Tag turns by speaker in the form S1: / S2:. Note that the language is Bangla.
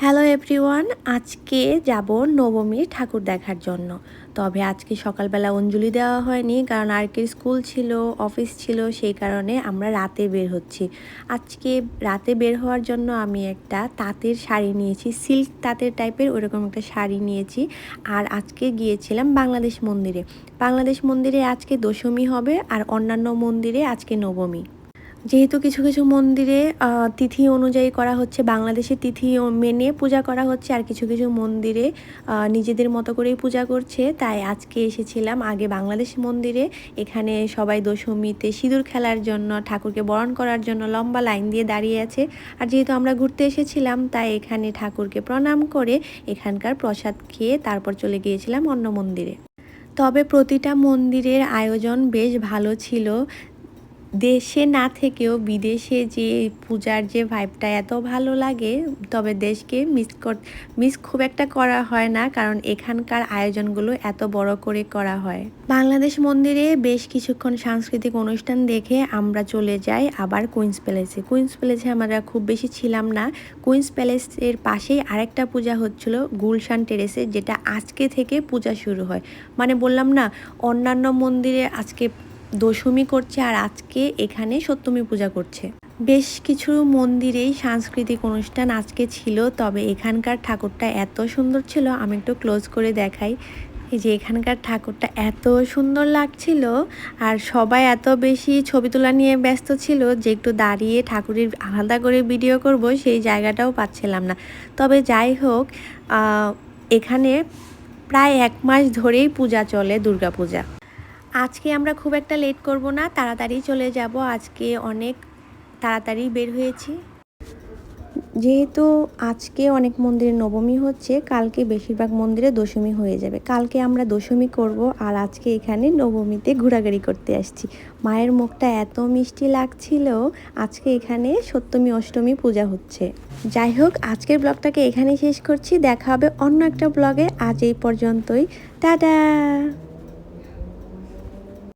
S1: হ্যালো এভরিওয়ান আজকে যাব নবমীর ঠাকুর দেখার জন্য। তবে আজকে সকালবেলা অঞ্জলি দেওয়া হয়নি, কারণ আরকের স্কুল ছিল, অফিস ছিল, সেই কারণে আমরা রাতে বের হচ্ছি। আজকে রাতে বের হওয়ার জন্য আমি একটা তাঁতের শাড়ি নিয়েছি, সিল্ক তাঁতের টাইপের ওরকম একটা শাড়ি নিয়েছি। আর আজকে গিয়েছিলাম বাংলাদেশ মন্দিরে। বাংলাদেশ মন্দিরে আজকে দশমী হবে, আর অন্যান্য মন্দিরে আজকে নবমী। যেহেতু কিছু কিছু মন্দিরে তিথি অনুযায়ী করা হচ্ছে বাংলাদেশের তিথি মেনে পূজা করা হচ্ছে আর কিছু কিছু মন্দিরে নিজেদের মতো করেই পূজা করছে। তাই আজকে এসেছিলাম আগে বাংলাদেশ মন্দিরে। এখানে সবাই দশমীতে সিঁদুর খেলার জন্য, ঠাকুরকে বরণ করার জন্য লম্বা লাইন দিয়ে দাঁড়িয়ে আছে। আর যেহেতু আমরা ঘুরতে এসেছিলাম, তাই এখানে ঠাকুরকে প্রণাম করে এখানকার প্রসাদ খেয়ে তারপর চলে গিয়েছিলাম অন্য মন্দিরে। তবে প্রতিটা মন্দিরের আয়োজন বেশ ভালো ছিল। দেশে না থেকেও বিদেশে যে পূজার যে ভাইবটা এত ভালো লাগে, তবে দেশকে মিস মিস খুব একটা করা হয় না, কারণ এখানকার আয়োজনগুলো এত বড় করে করা হয়। বাংলাদেশ মন্দিরে বেশ কিছুক্ষণ সাংস্কৃতিক অনুষ্ঠান দেখে আমরা চলে যাই আবার কুইন্স প্যালেসে কুইন্স প্যালেসে আমরা খুব বেশি ছিলাম না। কুইন্স প্যালেসের পাশেই আরেকটা পূজা হচ্ছিল গুলশান টেরেসে যেটা আজকে থেকে পূজা শুরু হয়। মানে বললাম না, অন্যান্য মন্দিরে আজকে দশমী করছে আর আজকে এখানে সপ্তমী পূজা করছে। বেশ কিছু মন্দিরেই সাংস্কৃতিক অনুষ্ঠান আজকে ছিল, তবে এখানকার ঠাকুরটা এত সুন্দর ছিল, আমি একটু ক্লোজ করে দেখাই। এই যে এখানকার ঠাকুরটা এত সুন্দর লাগছিল আর সবাই এত বেশি ছবি তোলা নিয়ে ব্যস্ত ছিল যে একটু দাঁড়িয়ে ঠাকুরের আলাদা করে ভিডিও করব, সেই জায়গাটাও পাচ্ছিলাম না। তবে যাই হোক এখানে প্রায় এক মাস ধরেই পূজা চলে দুর্গা পূজা আজকে আমরা খুব একটা লেট করব না, তাড়াতাড়ি চলে যাব। আজকে অনেক তাড়াতাড়ি বের হয়েছি। যেহেতু আজকে অনেক মন্দিরে নবমী হচ্ছে, কালকে বেশিরভাগ মন্দিরে দশমী হয়ে যাবে। কালকে আমরা দশমী করব আর আজকে এখানে নবমীতে ঘোরাঘুরি করতে আসছি। মায়ের মুখটা এত মিষ্টি লাগছিল, আজকে এখানে সপ্তমী, অষ্টমী পূজা হচ্ছে। যাই হোক, আজকের ব্লগটাকে এখানেই শেষ করছি। দেখা হবে অন্য একটা ব্লগে। আজ এই পর্যন্তই। টাটা!